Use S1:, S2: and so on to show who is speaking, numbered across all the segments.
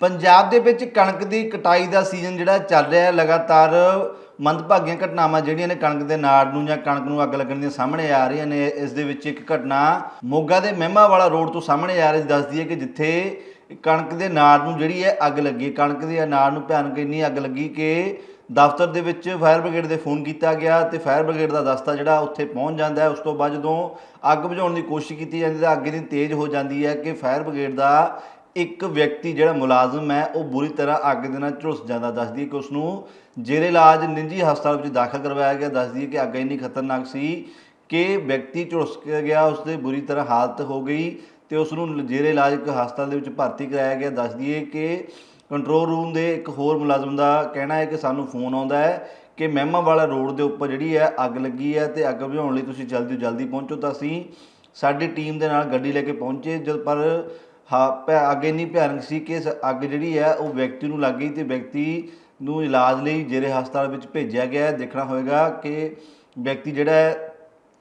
S1: ਪੰਜਾਬ ਦੇ ਵਿੱਚ ਕਣਕ ਦੀ ਕਟਾਈ ਦਾ ਸੀਜ਼ਨ ਜਿਹੜਾ ਚੱਲ ਰਿਹਾ ਹੈ, ਲਗਾਤਾਰ ਮੰਦਭਾਗੀਆਂ ਘਟਨਾਵਾਂ ਜਿਹੜੀਆਂ ਨੇ ਕਣਕ ਦੇ ਨਾੜ ਨੂੰ ਜਾਂ ਕਣਕ ਨੂੰ ਅੱਗ ਲੱਗਣ ਦੀਆਂ ਸਾਹਮਣੇ ਆ ਰਹੀਆਂ ਨੇ, ਇਸ ਦੇ ਵਿੱਚ ਇੱਕ ਘਟਨਾ ਮੋਗਾ ਦੇ ਮਹਿਮਾ ਵਾਲਾ ਰੋਡ ਤੋਂ ਸਾਹਮਣੇ ਆ ਰਹੀ ਦੱਸਦੀ ਹੈ ਕਿ ਜਿੱਥੇ ਕਣਕ ਦੇ ਨਾੜ ਨੂੰ ਜਿਹੜੀ ਹੈ ਅੱਗ ਲੱਗੀ ਕਣਕ ਦੇ ਨਾੜ ਨੂੰ ਭਿਆਨਕ ਇੰਨੀ ਅੱਗ ਲੱਗੀ ਕਿ ਦਫ਼ਤਰ ਦੇ ਵਿੱਚ ਫਾਇਰ ਬ੍ਰਿਗੇਡ ਦੇ ਫੋਨ ਕੀਤਾ ਗਿਆ ਤੇ ਫਾਇਰ ਬ੍ਰਿਗੇਡ ਦਾ ਦਸਤਾ ਜਿਹੜਾ ਉੱਥੇ ਪਹੁੰਚ ਜਾਂਦਾ ਹੈ। ਉਸ ਤੋਂ ਬਾਅਦ ਜਦੋਂ ਅੱਗ ਬੁਝਾਉਣ ਦੀ ਕੋਸ਼ਿਸ਼ ਕੀਤੀ ਜਾਂਦੀ ਤਾਂ ਅੱਗ ਇੰਨੀ ਤੇਜ਼ ਹੋ ਜਾਂਦੀ ਹੈ ਕਿ ਫਾਇਰ ਬ੍ਰਿਗੇਡ ਦਾ ਇੱਕ ਵਿਅਕਤੀ ਜਿਹੜਾ ਮੁਲਾਜ਼ਮ ਹੈ, ਉਹ ਬੁਰੀ ਤਰ੍ਹਾਂ ਅੱਗ ਦੇ ਨਾਲ ਝੁਲਸ ਜਾਂਦਾ। ਦੱਸਦੀ ਹੈ ਕਿ ਉਸ ਨੂੰ ਜੇਰੇ ਇਲਾਜ ਨਿੱਜੀ ਹਸਪਤਾਲ ਵਿੱਚ ਦਾਖਲ ਕਰਵਾਇਆ ਗਿਆ। ਦੱਸਦੀ ਹੈ ਕਿ ਅੱਗ ਇੰਨੀ ਖਤਰਨਾਕ ਸੀ ਕਿ ਵਿਅਕਤੀ ਝੁਲਸ ਗਿਆ ਉਸ ਦੇ ਬੁਰੀ ਤਰ੍ਹਾਂ ਹਾਲਤ ਹੋ ਗਈ ਤੇ ਉਸ ਨੂੰ ਜੇਰੇ ਇਲਾਜ ਇੱਕ ਹਸਪਤਾਲ ਦੇ ਵਿੱਚ ਭਰਤੀ ਕਰਾਇਆ ਗਿਆ। ਦੱਸਦੀ ਹੈ ਕਿ ਕੰਟਰੋਲ ਰੂਮ ਦੇ ਇੱਕ ਹੋਰ ਮੁਲਾਜ਼ਮ ਦਾ ਕਹਿਣਾ ਹੈ ਕਿ ਸਾਨੂੰ ਫੋਨ ਆਉਂਦਾ ਹੈ ਕਿ ਮਹਿਮਾ ਵਾਲਾ ਰੋਡ ਦੇ ਉੱਪਰ ਜਿਹੜੀ ਹੈ, ਅੱਗ ਲੱਗੀ ਹੈ ਤੇ ਅੱਗ ਬੁਝਾਉਣ ਲਈ ਤੁਸੀਂ ਜਲਦੀ ਤੋਂ ਜਲਦੀ ਪਹੁੰਚੋ ਤਾਂ ਅਸੀਂ ਸਾਡੀ ਟੀਮ ਦੇ ਨਾਲ ਗੱਡੀ ਲੈ ਕੇ ਪਹੁੰਚੇ। ਜਦ ਪਰ ਹਾਂ, ਭੈ, ਅੱਗ ਇੰਨੀ ਭਿਆਨਕ ਸੀ ਕਿ ਇਸ ਅੱਗ ਜਿਹੜੀ ਹੈ, ਉਹ ਵਿਅਕਤੀ ਨੂੰ ਲੱਗ ਗਈ ਤੇ ਵਿਅਕਤੀ ਨੂੰ ਇਲਾਜ ਲਈ ਜੇਰੇ ਹਸਪਤਾਲ ਵਿੱਚ ਭੇਜਿਆ ਗਿਆ ਹੈ। ਦੇਖਣਾ ਹੋਏਗਾ ਕਿ ਵਿਅਕਤੀ ਜਿਹੜਾ ਹੈ,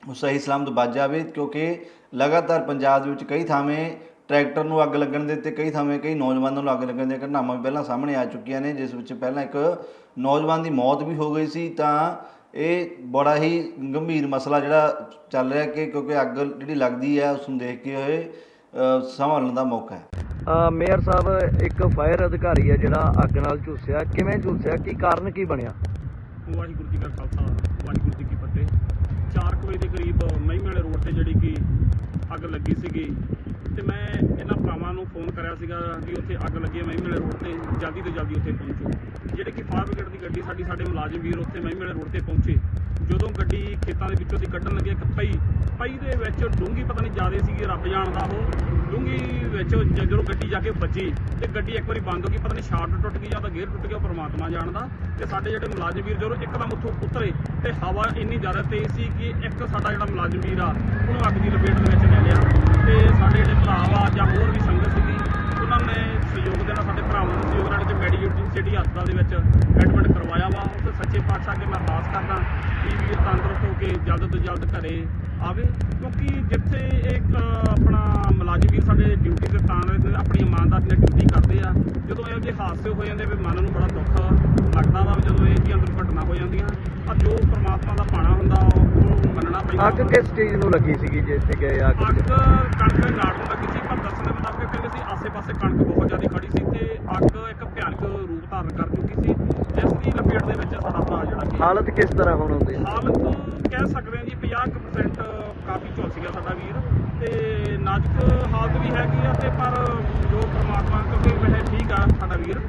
S1: ਉਹ ਸਹੀ ਸਲਾਮਤ ਬਚ ਜਾਵੇ ਕਿਉਂਕਿ ਲਗਾਤਾਰ ਪੰਜਾਬ ਦੇ ਵਿੱਚ ਕਈ ਥਾਵੇਂ ਟਰੈਕਟਰ ਨੂੰ ਅੱਗ ਲੱਗਣ ਦੇ ਤੇ ਕਈ ਥਾਵੇਂ ਕਈ ਨੌਜਵਾਨਾਂ ਨੂੰ ਅੱਗ ਲੱਗਣ ਦੀਆਂ ਘਟਨਾਵਾਂ ਵੀ ਪਹਿਲਾਂ ਸਾਹਮਣੇ ਆ ਚੁੱਕੀਆਂ ਨੇ, ਜਿਸ ਵਿੱਚ ਪਹਿਲਾਂ ਇੱਕ ਨੌਜਵਾਨ ਦੀ ਮੌਤ ਵੀ ਹੋ ਗਈ ਸੀ। ਤਾਂ ਇਹ ਬੜਾ ਹੀ ਗੰਭੀਰ ਮਸਲਾ ਜਿਹੜਾ ਚੱਲ ਰਿਹਾ ਕਿ ਕਿਉਂਕਿ ਅੱਗ ਜਿਹੜੀ ਲੱਗਦੀ ਹੈ ਉਸ ਨੂੰ ਦੇਖ ਕੇ ਹੋਏ ਸੰਭਾਲਣ ਦਾ ਮੌਕਾ ਹੈ।
S2: ਮੇਅਰ ਸਾਹਿਬ ਇੱਕ ਫਾਇਰ ਅਧਿਕਾਰੀ ਹੈ ਜਿਹੜਾ ਅੱਗ ਨਾਲ ਝੁਲਸਿਆ। ਕਿਵੇਂ ਝੁਲਸਿਆ? ਕੀ ਕਾਰਨ ਕੀ ਬਣਿਆ?
S3: ਵਾਹਿਗੁਰੂ ਜੀ ਕਾ ਖਾਲਸਾ ਵਾਹਿਗੁਰੂ ਜੀ ਕੀ ਫਤਿਹ। 4 ਵਜੇ ਦੇ ਕਰੀਬ ਮਹਿਮੇ ਵਾਲੇ ਰੋਡ ਤੇ ਜਿਹੜੀ ਕਿ ਅੱਗ ਲੱਗੀ ਸੀਗੀ ਤੇ ਮੈਂ ਇਹਨਾਂ ਭਰਾਵਾਂ ਨੂੰ ਫੋਨ ਕਰਿਆ ਸੀਗਾ ਕਿ ਉੱਥੇ ਅੱਗ ਲੱਗੀ ਹੈ ਮਹਿਮੇ ਵਾਲੇ ਰੋਡ ਤੇ ਜਲਦੀ ਤੋਂ ਜਲਦੀ ਉੱਥੇ ਪਹੁੰਚੋ। ਜਿਹੜੇ ਕਿ ਫਾਇਰ ਬ੍ਰਿਗੇਡ ਦੀ ਗੱਡੀ ਸਾਡੀ ਸਾਡੇ ਮੁਲਾਜ਼ਮ ਵੀਰ ਉੱਥੇ ਮਹਿਮੇ ਵਾਲੇ ਰੋਡ ਤੇ ਪਹੁੰਚੇ। ਜਦੋਂ ਗੱਡੀ ਖੇਤਾਂ ਦੇ ਵਿੱਚੋਂ ਦੀ ਕੱਢਣ ਲੱਗੇ ਇੱਕ ਪਈ ਪਈ ਦੇ ਵਿੱਚ ਡੂੰਗੀ ਪਤਾ ਨਹੀਂ ਜ਼ਿਆਦੇ ਸੀਗੀ ਰੱਬ ਜਾਣਦਾ ਉਹ। ਡੂੰਗੀ ਵਿੱਚ ਜਦੋਂ ਗੱਡੀ ਜਾ ਕੇ ਵੱਜੀ ਤੇ ਗੱਡੀ ਇੱਕ ਵਾਰੀ ਬੰਦ ਹੋ ਗਈ, ਪਤਾ ਨਹੀਂ ਸ਼ਾਰਟ ਟੁੱਟ ਗਈ ਜਾਂ ਤਾਂ ਗੇਅਰ ਟੁੱਟ ਗਿਆ ਪਰਮਾਤਮਾ ਜਾਣਦਾ। ਤੇ ਸਾਡੇ ਜਿਹੜੇ ਮੁਲਾਜ਼ਮ ਵੀਰ ਜਦੋਂ ਇੱਕਦਮ ਉੱਥੋਂ ਉਤਰੇ ਤੇ ਹਵਾ ਇੰਨੀ ਜ਼ਿਆਦਾ ਤੇਜ਼ ਸੀ ਕਿ ਇੱਕ ਸਾਡਾ ਜਿਹੜਾ ਮੁਲਾਜ਼ਮ ਵੀਰ ਆ, ਉਹਨੂੰ ਅੱਗ ਦੀ ਲਪੇਟ ਦੇ ਵਿੱਚ ਲੈ ਲਿਆ। ਤੇ ਸਾਡੇ ਜਿਹੜੇ ਭਰਾ ਵਾ ਜਾਂ ਹੋਰ ਵੀ ਸੰਗਤ ਸੀਗੀ, ਉਹਨਾਂ ਨੇ ਸਹਿਯੋਗ ਦੇਣਾ ਸਾਡੇ ਭਰਾਵਾਂ ਨੂੰ, ਸਹਿਯੋਗ ਨਾਲ ਤੇ ਮੈਡੀਕਲ ਸਿਟੀ ਹਸਪਤਾਲ ਦੇ ਵਿੱਚ ਐਡਮਿਟ ਕਰਵਾਇਆ ਵਾ। ਉੱਥੇ ਸੱਚੇ ਪਾਤਸ਼ਾਹ ਅੱਗੇ ਮੈਂ ਅਰਦਾਸ ਕਰਦਾ ਕਿ ਵੀਰ ਤੰਦਰੁਸਤ ਹੋ ਕੇ ਜਲਦ ਤੋਂ ਜਲਦ ਘਰੇ ਆਵੇ ਕਿਉਂਕਿ ਜਿੱਥੇ ਇੱਕ ਆਪਣਾ ਮੁਲਾਜ਼ਮ ਵੀਰ ਸਾਡੇ ਡਿਊਟੀ ਤੇ ਤਾਂ ਆਪਣੀ ਇਮਾਨਦਾਰੀ ਨਾਲ ਡਿਊਟੀ ਕਰਦੇ ਆ ਜਦੋਂ ਇਹੋ ਜਿਹੇ ਹਾਦਸੇ ਹੋ ਜਾਂਦੇ ਵੀ ਮਨ ਨੂੰ ਬੜਾ ਦੁੱਖ ਲੱਗਦਾ ਵਾ ਵੀ ਜਦੋਂ ਇਹ ਜਿਹੀਆਂ ਦੁਰਘਟਨਾ ਹੋ ਜਾਂਦੀਆਂ ਆ ਜੋ ਪ੍ਰਮਾਤਮਾ ਦਾ ਪਾਣਾ ਹੁੰਦਾ ਉਹ ਮੰਨਣਾ ਪੈਂਦਾ
S2: ਅੱਗ ਕਿਸ ਚੀਜ਼ ਨੂੰ ਲੱਗੀ ਸੀਗੀ ਜੇ ਇੱਥੇ ਗਏ ਅੱਗ
S3: ਅੱਗ? ਕਣਕ ਦੇ ਨਾੜ ਨੂੰ ਲੱਗੀ ਸੀ ਪਰ ਦੱਸਣ ਦੇ ਮੁਤਾਬਕ ਕਹਿੰਦੇ ਸੀ ਆਸੇ-ਪਾਸੇ ਕਣਕ ਬਹੁਤ ਜ਼ਿਆਦਾ ਖੜੀ ਸੀ ਤੇ ਅੱਗ ਇੱਕ ਭਿਆਨਕ ਰੂਪ ਧਾਰਨ ਕਰ ਚੁੱਕੀ ਸੀ। ਜਿਸ ਦੀ ਲਪੇਟ ਦੇ ਵਿੱਚ ਸਾਡਾ ਭਰਾ ਜਿਹੜਾ
S2: ਹਾਲਤ ਕਿਸ ਤਰ੍ਹਾਂ ਹੁਣ ਹੁੰਦੀ?
S3: ਹਾਲਤ ਕਹਿ ਸਕਦੇ ਹਾਂ ਜੀ 50% ਕਾਫੀ ਝੁਲਸ ਸੀਗਾ ਸਾਡਾ ਵੀਰ। ਤੇ ਨਾਜ਼ੁਕ ਹਾਲਤ ਵੀ ਹੈਗੀ ਆ ਤੇ ਪਰ ਜੋ ਪਰਮਾਤਮਾ ਕਿਉਂਕਿ ਵੈਸੇ ਠੀਕ ਆ ਸਾਡਾ ਵੀਰ।